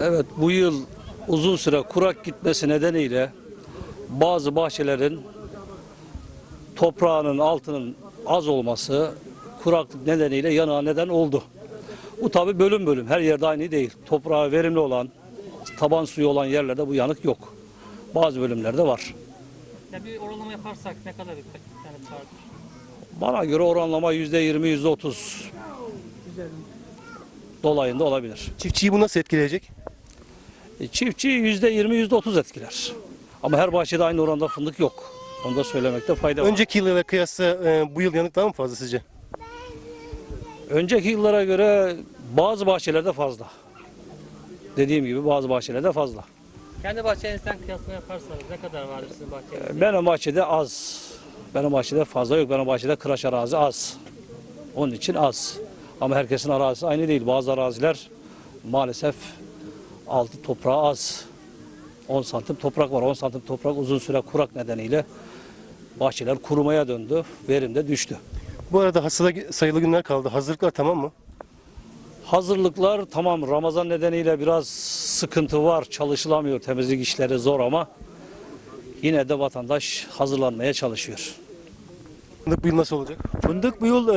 Evet bu yıl uzun süre kurak gitmesi nedeniyle bazı bahçelerin toprağının altının az olması kuraklık nedeniyle yanığa neden oldu. Bu tabi bölüm bölüm her yerde aynı değil. Toprağı verimli olan, taban suyu olan yerlerde bu yanık yok. Bazı bölümlerde var. Ya bir oranlama yaparsak ne kadar bir yanık vardır? Bana göre oranlama yüzde yirmi, yüzde otuz dolayında olabilir. Çiftçiyi bu nasıl etkileyecek? E, Çiftçi yüzde yirmi, yüzde otuz etkiler. Ama her bahçede aynı oranda fındık yok. Onu da söylemekte fayda var. Önceki yıla kıyasla e, bu yıl yanık daha mı fazla sizce? Önceki yıllara göre bazı bahçelerde fazla. Dediğim gibi bazı bahçelerde fazla. Kendi bahçenizden kıyaslama yaparsanız ne kadar vardır sizin bahçenizde? Benim bahçede az. Benim bahçede fazla yok. Benim bahçede kıraç arazi az. Onun için az. Ama herkesin arazisi aynı değil. Bazı araziler maalesef altı toprağı az. 10 santim toprak var. 10 santim toprak uzun süre kurak nedeniyle bahçeler kurumaya döndü. Verim de düştü. Bu arada hasıla sayılı günler kaldı. Hazırlıklar tamam mı? Hazırlıklar tamam Ramazan nedeniyle biraz sıkıntı var. Çalışılamıyor. Temizlik işleri zor ama yine de vatandaş hazırlanmaya çalışıyor. Fındık bu yıl nasıl olacak? Fındık bu yıl e,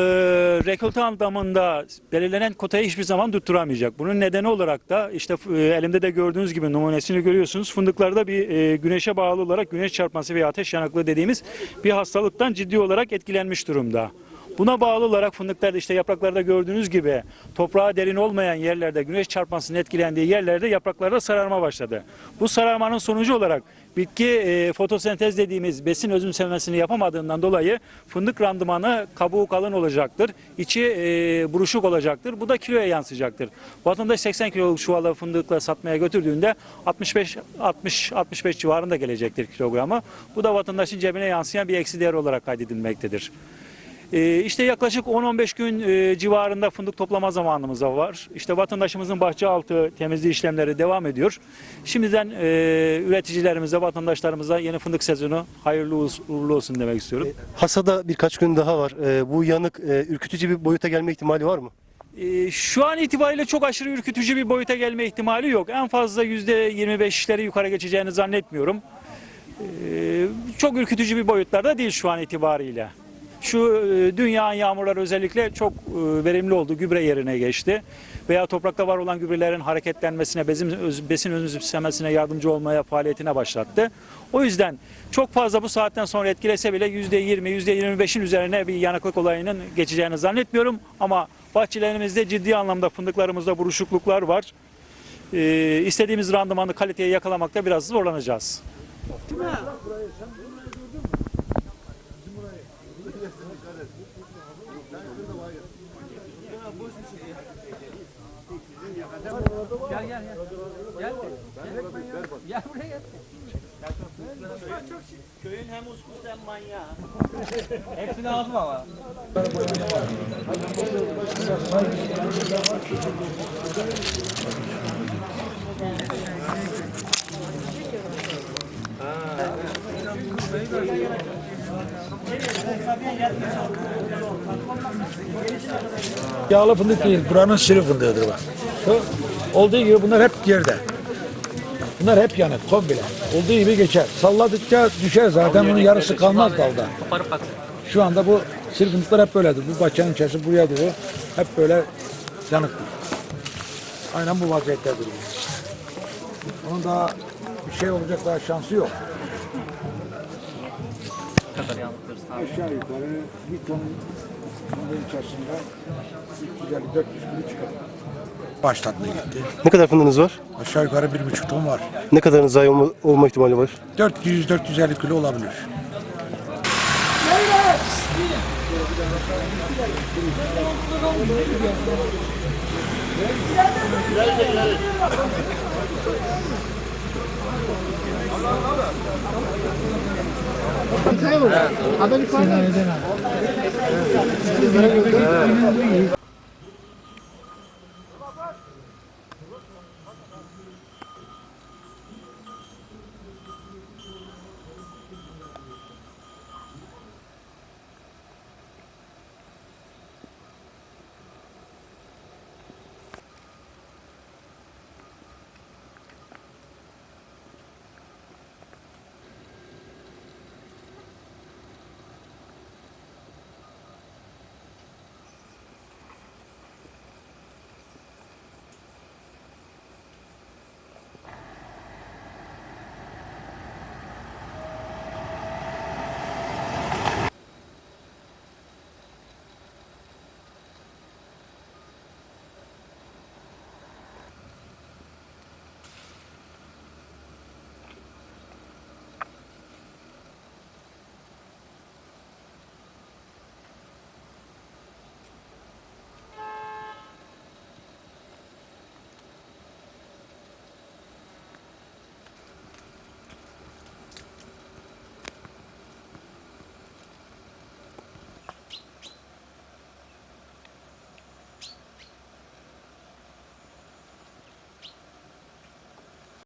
rekolte anlamında belirlenen kotayı hiçbir zaman tutturamayacak. Bunun nedeni olarak da işte e, elimde de gördüğünüz gibi numunesini görüyorsunuz. Fındıklarda bir e, güneşe bağlı olarak güneş çarpması veya ateş yanıklığı dediğimiz bir hastalıktan ciddi olarak etkilenmiş durumda. Buna bağlı olarak fındıklarda işte yapraklarda gördüğünüz gibi toprağa derin olmayan yerlerde güneş çarpmasının etkilendiği yerlerde yapraklarda sararma başladı. Bu sararmanın sonucu olarak bitki e, fotosentez dediğimiz besin özümsemesini yapamadığından dolayı fındık randımanı kabuğu kalın olacaktır. içi e, buruşuk olacaktır. Bu da kiloya yansıyacaktır. Vatandaş 80 kiloluk çuvala fındıkla satmaya götürdüğünde 65 60 65 civarında gelecektir kilogramı. Bu da vatandaşın cebine yansıyan bir eksi değer olarak kaydedilmektedir. Ee, işte yaklaşık 10-15 gün e, civarında fındık toplama zamanımız da var. İşte vatandaşımızın bahçe altı temizliği işlemleri devam ediyor. Şimdiden e, üreticilerimize, vatandaşlarımıza yeni fındık sezonu hayırlı uğurlu- olsun demek istiyorum. Hasada birkaç gün daha var. E, bu yanık e, ürkütücü bir boyuta gelme ihtimali var mı? Şu an itibariyle çok aşırı ürkütücü bir boyuta gelme ihtimali yok. En fazla %25'leri yukarı geçeceğini zannetmiyorum. Çok ürkütücü bir boyutlarda değil şu an itibariyle. Şu e, dün yağan yağmurlar özellikle çok e, verimli oldu. Gübre yerine geçti. Veya toprakta var olan gübrelerin hareketlenmesine, besin, öz- besin özümsemesine yardımcı olmaya faaliyetine başlattı. O yüzden çok fazla bu saatten sonra etkilese bile %20, %25'in üzerine bir yanıklık olayının geçeceğini zannetmiyorum. Ama bahçelerimizde ciddi anlamda fındıklarımızda buruşukluklar var. Ee, istediğimiz randımanı, kaliteyi yakalamakta biraz zorlanacağız. Gel gel gel. Gel. Gel buraya gel. Köyün hem uskusu hem manyağı. Hepsini aldım ama. Yağlı fındık değil. Buranın sürü fındığıdır bak. Şu olduğu gibi bunlar hep yerde. Bunlar hep yanık komple. Olduğu gibi geçer. Salladıkça düşer zaten bunun yarısı kalmaz dalda. Şu anda bu sürü hep böyledir. Bu bahçenin içerisi buraya doğru hep böyle yanıktır. Aynen bu vaziyettedir. Onun daha bir şey olacak daha şansı yok kadar yazdırırız? Aşağı yukarı bir ton bunun içerisinde 350-400 kilo çıkar. Baş tadına gitti. Ne kadar fındığınız var? Aşağı yukarı bir buçuk ton var. Ne kadarın zayi olma, olma ihtimali var? 400-450 kilo olabilir. Adam yukarıda. Adam yukarıda.